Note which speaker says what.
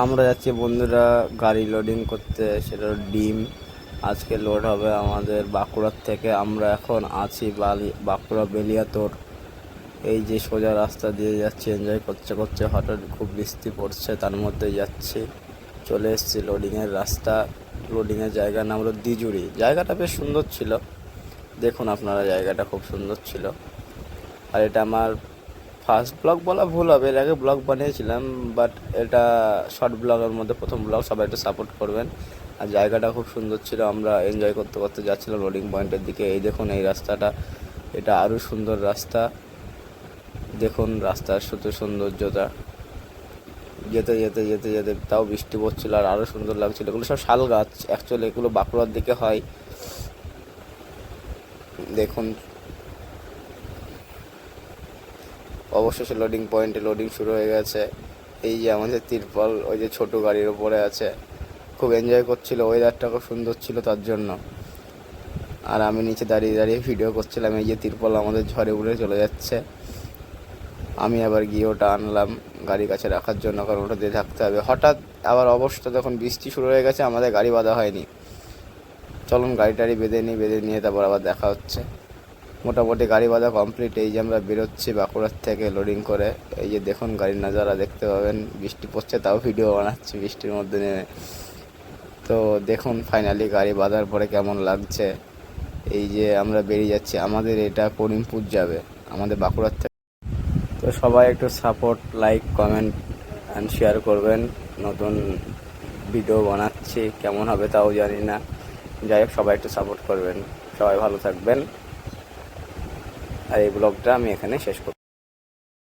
Speaker 1: আমরা যাচ্ছি, বন্ধুরা গাড়ি লোডিং করতে, সেটা ডিম। আজকে লোড হবে আমাদের বাঁকুড়ার থেকে। আমরা এখন আছি বালি, বাঁকুড়া বেলিয়াতোর। এই যে সোজা রাস্তা দিয়ে যাচ্ছি এনজয় করতে করতে হঠাৎ খুব বৃষ্টি পড়ছে, তার মধ্যে যাচ্ছি। চলে এসেছি লোডিংয়ের রাস্তা। লোডিংয়ের জায়গার নাম হলো দিজুরি জায়গাটা বেশ সুন্দর ছিল। দেখুন আপনারা, জায়গাটা খুব সুন্দর ছিল। আর এটা আমার ফার্স্ট ব্লগ বলা ভুল হবে, এর আগে ব্লগ বানিয়েছিলাম বাট এটা শর্ট ব্লগের মধ্যে প্রথম ব্লগ, সবাই একটু সাপোর্ট করবেন। আর জায়গাটা খুব সুন্দর ছিল, আমরা এনজয় করতে করতে যাচ্ছিলাম লোডিং পয়েন্টের দিকে। এই দেখুন এই রাস্তাটা, এটা আরও সুন্দর রাস্তা। দেখুন রাস্তার শুধু সৌন্দর্যতা যেতে যেতে যেতে যেতে তাও বৃষ্টি পড়ছিল আর আরও সুন্দর লাগছিল। এগুলো সব শাল গাছ অ্যাকচুয়ালি এগুলো বাঁকুড়ার দিকে হয়। দেখুন অবশেষে লোডিং পয়েন্টে লোডিং শুরু হয়ে গেছে। এই যে আমাদের তিরপল, ওই যে ছোট গাড়ির ওপরে আছে। খুব এনজয় করছিল ওয়েদারটা খুব সুন্দর ছিল তার জন্য। আর আমি নিচে দাঁড়িয়ে দাঁড়িয়ে ভিডিও করছিলাম, এই যে তিরপল আমাদের ঝড়ে উড়ে চলে যাচ্ছে। আমি আবার গিয়ে ওটা আনলাম গাড়ির কাছে রাখার জন্য, কারণ ওটা দিয়ে থাকতে হবে। হঠাৎ আবার অবস্থা যখন বৃষ্টি শুরু হয়ে গেছে, আমাদের গাড়ি বাঁধা হয়নি। চলুন গাড়ি টাড়ি বেঁধে নিই, বেঁধে নিয়ে তারপর আবার দেখা হচ্ছে। মোটামুটি গাড়ি বাঁধা কমপ্লিট এই যে আমরা বেরোচ্ছি বাঁকুড়ার থেকে লোডিং করে। এই যে দেখুন গাড়ির নাজারা দেখতে পাবেন, বৃষ্টি পড়ছে তাও ভিডিও বানাচ্ছি বৃষ্টির মধ্যে নেমে। তো দেখুন ফাইনালি গাড়ি বাঁধার পরে কেমন লাগছে। এই যে আমরা বেরিয়ে যাচ্ছি, আমাদের এটা করিমপুর যাবে, আমাদের বাঁকুড়ার থেকে। তো সবাই একটু support like comment and share করবেন। নতুন ভিডিও বানাচ্ছি, কেমন হবে তাও জানি না। যাই হোক, সবাই একটু সাপোর্ট করবেন। সবাই ভালো থাকবেন। আর এই ব্লগটা আমি এখানে শেষ করব